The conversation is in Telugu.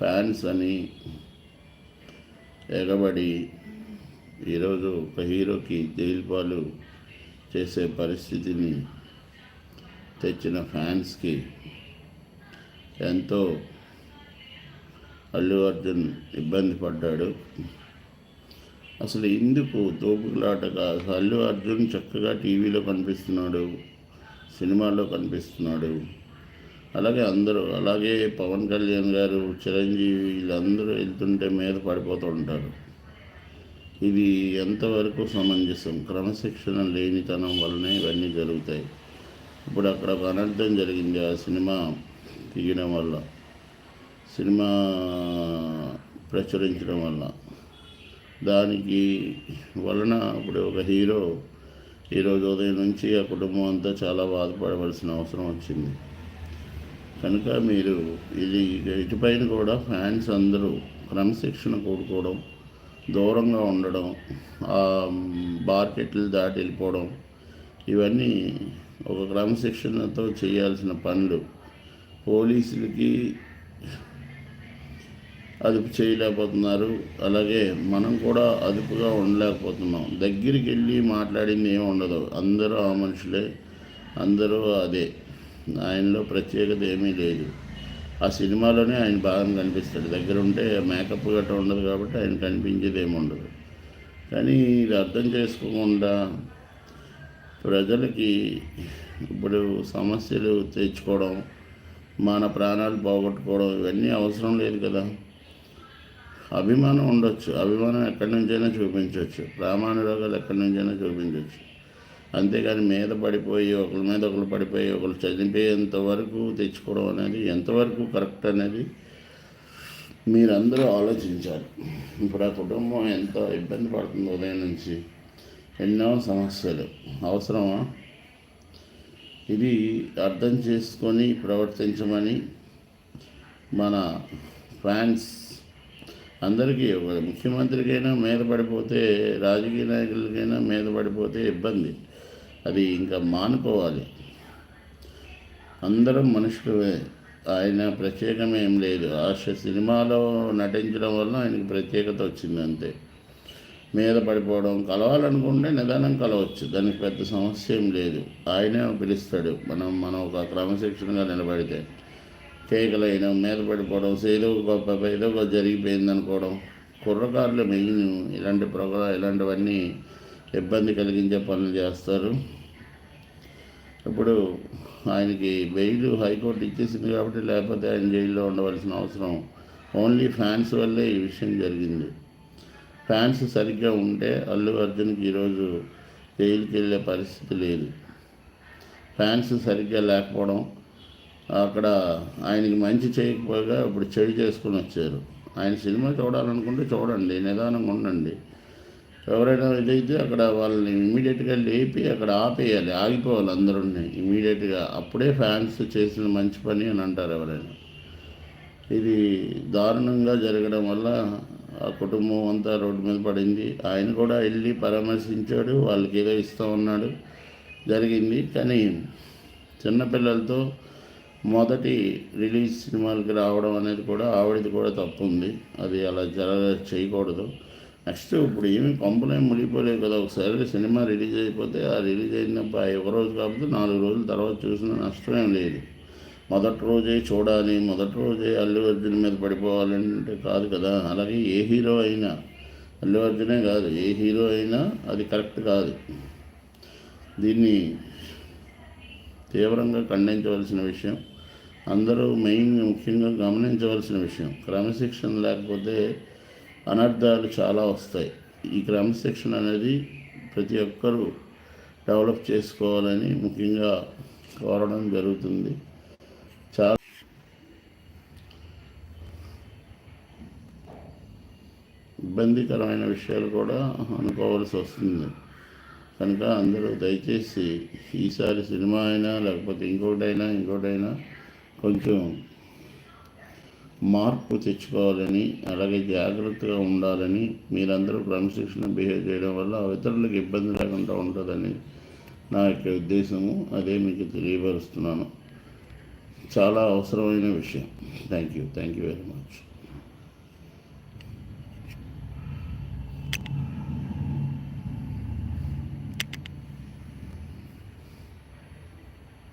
ఫ్యాన్స్ అని ఎగబడి ఈరోజు ఒక హీరోకి జైలు పాలు చేసే పరిస్థితిని తెచ్చిన ఫ్యాన్స్కి ఎంతో అల్లు అర్జున్ ఇబ్బంది పడ్డాడు. అసలు ఎందుకు తోపులాటగా అల్లు అర్జున్ చక్కగా టీవీలో కనిపిస్తున్నాడు సినిమాలో కనిపిస్తున్నాడు? అలాగే అందరూ అలాగే పవన్ కళ్యాణ్ గారు చిరంజీవి వీళ్ళందరూ వెళ్తుంటే మీద పడిపోతూ ఉంటారు. ఇది ఎంతవరకు సమంజసం? క్రమశిక్షణ లేనితనం వల్లనే ఇవన్నీ జరుగుతాయి. ఇప్పుడు అక్కడ ఒక అనర్థం జరిగింది ఆ సినిమా తీయడం వల్ల సినిమా ప్రచురించడం వల్ల. దానికి వలన ఇప్పుడు ఒక హీరో ఈరోజు ఉదయం నుంచి ఆ కుటుంబం అంతా చాలా బాధపడవలసిన అవసరం వచ్చింది. కనుక మీరు ఇది ఇటుపైన కూడా ఫ్యాన్స్ అందరూ క్రమశిక్షణ కూడుకోవడం దూరంగా ఉండడం బార్కెట్లు దాటి వెళ్ళిపోవడం ఇవన్నీ ఒక క్రమశిక్షణతో చేయాల్సిన పనులు. పోలీసులకి అదుపు చేయలేకపోతున్నారు. అలాగే మనం కూడా అదుపుగా ఉండలేకపోతున్నాం. దగ్గరికి వెళ్ళి మాట్లాడింది ఏమి ఉండదు. అందరూ ఆ మనుషులే. అందరూ అదే. ఆయనలో ప్రత్యేకత ఏమీ లేదు. ఆ సినిమాలోనే ఆయన బాగా కనిపిస్తాడు. దగ్గర ఉంటే మేకప్ గట్రా ఉండదు కాబట్టి ఆయన కనిపించేది ఏమి ఉండదు కానీ ఇది అర్థం చేసుకోకుండా ప్రజలకి ఇప్పుడు సమస్యలు తెచ్చుకోవడం మన ప్రాణాలు పోగొట్టుకోవడం ఇవన్నీ అవసరం లేదు కదా. అభిమానం ఉండొచ్చు. అభిమానం ఎక్కడి నుంచైనా చూపించవచ్చు ప్రామాణ రోగాలు ఎక్కడి నుంచైనా చూపించవచ్చు అంతేగాని మీద పడిపోయి ఒకరి మీద ఒకరు పడిపోయి ఒకరు చనిపోయేంత వరకు తెచ్చుకోవడం అనేది ఎంతవరకు కరెక్ట్ అనేది మీరందరూ ఆలోచించాలి. ఇప్పుడు ఆ కుటుంబం ఎంత ఇబ్బంది పడుతుంది ఉదయం నుంచి ఎన్నో సమస్యలు. అవసరమా? ఇది అర్థం చేసుకొని ప్రవర్తించమని మన ఫ్యాన్స్ అందరికీ ఒక ముఖ్యమంత్రికైనా మీద పడిపోతే రాజకీయ నాయకులకైనా మీద పడిపోతే ఇబ్బంది. అది ఇంకా మానుకోవాలి. అందరం మనుషులమే. ఆయన ప్రత్యేకం ఏం లేదు. ఆశ సినిమాలో నటించడం వల్ల ఆయనకి ప్రత్యేకత వచ్చింది అంతే. మీద పడిపోవడం కలవాలనుకుంటే నిదానం కలవచ్చు. దానికి పెద్ద సమస్య ఏం లేదు. ఆయనే పిలుస్తాడు. మనం మనం ఒక క్రమశిక్షణగా నిలబడితే కేకలైన మీద పడిపోవడం ఏదో గొప్ప ఏదో ఒక జరిగిపోయింది అనుకోవడం కుర్రకారులు మెయిన్ ఇలాంటి ప్రోగ్రా ఇలాంటివన్నీ ఇబ్బంది కలిగించే పనులు చేస్తారు. ఇప్పుడు ఆయనకి బెయిల్ హైకోర్టు ఇచ్చేసింది కాబట్టి లేకపోతే ఆయన జైల్లో ఉండవలసిన అవసరం. ఓన్లీ ఫ్యాన్స్ వల్లే ఈ విషయం జరిగింది. ఫ్యాన్స్ సరిగ్గా ఉంటే అల్లు అర్జున్కి ఈరోజు జైలుకి వెళ్ళే పరిస్థితి లేదు. ఫ్యాన్స్ సరిగ్గా లేకపోవడం అక్కడ ఆయనకి మంచి చేయకపోగా ఇప్పుడు చెడు చేసుకుని వచ్చారు. ఆయన సినిమా చూడాలనుకుంటే చూడండి నిదానంగా ఉండండి. ఎవరైనా ఇదైతే అక్కడ వాళ్ళని ఇమీడియట్గా లేపి అక్కడ ఆపేయాలి ఆగిపోవాలి అందరూ ఇమీడియట్గా అప్పుడే ఫ్యాన్స్ చేసిన మంచి పని అని అంటారు ఎవరైనా. ఇది దారుణంగా జరగడం వల్ల ఆ కుటుంబం అంతా రోడ్డు మీద పడింది. ఆయన కూడా వెళ్ళి పరామర్శించాడు వాళ్ళకి ఏదో ఇస్తూ ఉన్నాడు. జరిగింది. కానీ చిన్నపిల్లలతో మొదటి రిలీజ్ సినిమాలకి రావడం అనేది కూడా ఆవిడది కూడా తప్పు ఉంది. అది అలా జరగ చేయకూడదు. నెక్స్ట్ ఇప్పుడు ఏమి కొంపలేం మునిగిపోలేవు కదా ఒకసారి సినిమా రిలీజ్ అయిపోతే ఆ రిలీజ్ అయినప్పుడు ఒక రోజు కాకపోతే నాలుగు రోజుల తర్వాత చూసిన నష్టమేం లేదు. మొదటి రోజే చూడాలి మొదటి రోజే అల్లు అర్జున్ మీద పడిపోవాలంటే కాదు కదా. అలాగే ఏ హీరో అయినా అల్లు అర్జునే కాదు ఏ హీరో అయినా అది కరెక్ట్ కాదు. దీన్ని తీవ్రంగా ఖండించవలసిన విషయం అందరూ మెయిన్ ముఖ్యంగా గమనించవలసిన విషయం క్రమశిక్షణ లేకపోతే అనర్థాలు చాలా వస్తాయి. ఈ క్రమశిక్షణ అనేది ప్రతి ఒక్కరూ డెవలప్ చేసుకోవాలని ముఖ్యంగా కోరడం జరుగుతుంది. చాలా ఇబ్బందికరమైన విషయాలు కూడా అనుకోవాల్సి వస్తుంది. కనుక అందరూ దయచేసి ఈసారి సినిమా అయినా లేకపోతే ఇంకోటైనా ఇంకోటైనా కొంచెం మార్పు తెచ్చుకోవాలని అలాగే జాగ్రత్తగా ఉండాలని మీరందరూ క్రమశిక్షణ బిహేవ్ చేయడం వల్ల ఇతరులకు ఇబ్బంది లేకుండా ఉంటుందని నా యొక్క ఉద్దేశము. అదే మీకు తెలియపరుస్తున్నాను. చాలా అవసరమైన విషయం. Thank you thank you very much